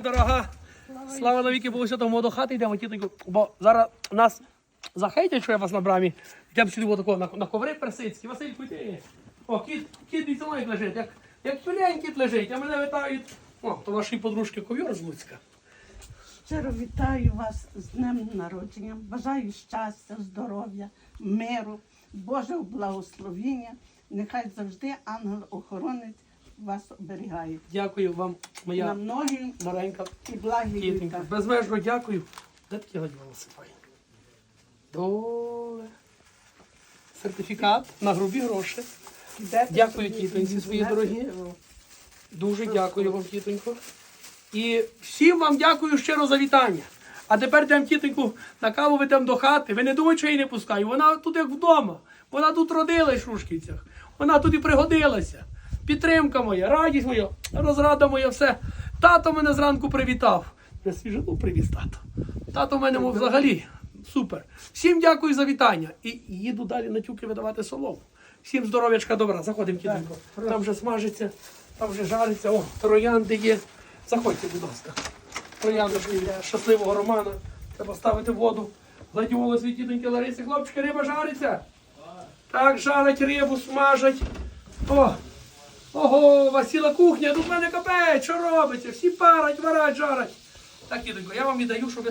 Дорога, слава навіки Богу Святому до хати йдемо, тітонько, бо зараз нас захейтять, що я вас на брамі. Йдемо сюди отако, на, на коври персидські. Васильку, йди. О, кіт, кіт від як лежить, як, як пілень кіт лежить, а мене витають. О, то ваші подружки ковір з Луцька. Щиро вітаю вас з днем народження. Бажаю щастя, здоров'я, миру, Божого благословіння. Нехай завжди ангел-охоронець вас оберігає. Дякую вам, На моя многі маленька і благі літа. Безмежно дякую. Де такі гадьма насипає? Доле. Сертифікат на грубі гроші. Дякую, собі, тітоньці, свої дорогі. Дуже дякую вам, тітонько. І всім вам дякую щиро за вітання. А тепер йдемо, тітоньку, на каву ведемо до хати. Ви не думайте, що я її не пускаю. Вона тут як вдома. Вона тут родилась в Шушківцях. Вона тут і пригодилася. Підтримка моя, радість моя, розрада моя, все. Тато мене зранку привітав. Я свіжину привіз тато. Тато в мене мов, взагалі супер. Всім дякую за вітання. І їду далі на тюки видавати солому. Всім здоров'ячка добра. Заходимо, тітонько. Там вже смажиться, там вже жариться. О, троянди є. Заходьте, будь ласка. Трояндочки для щасливого Романа. Треба ставити воду. Гладіолус від тітоньки Лариси. Хлопчики, риба жариться. Так, жарять рибу, смажать. О! Ого, Васіла кухня, тут в мене капець, що робиться? Всі парать, варать, жарать. Так, діденько, я вам віддаю, щоб ви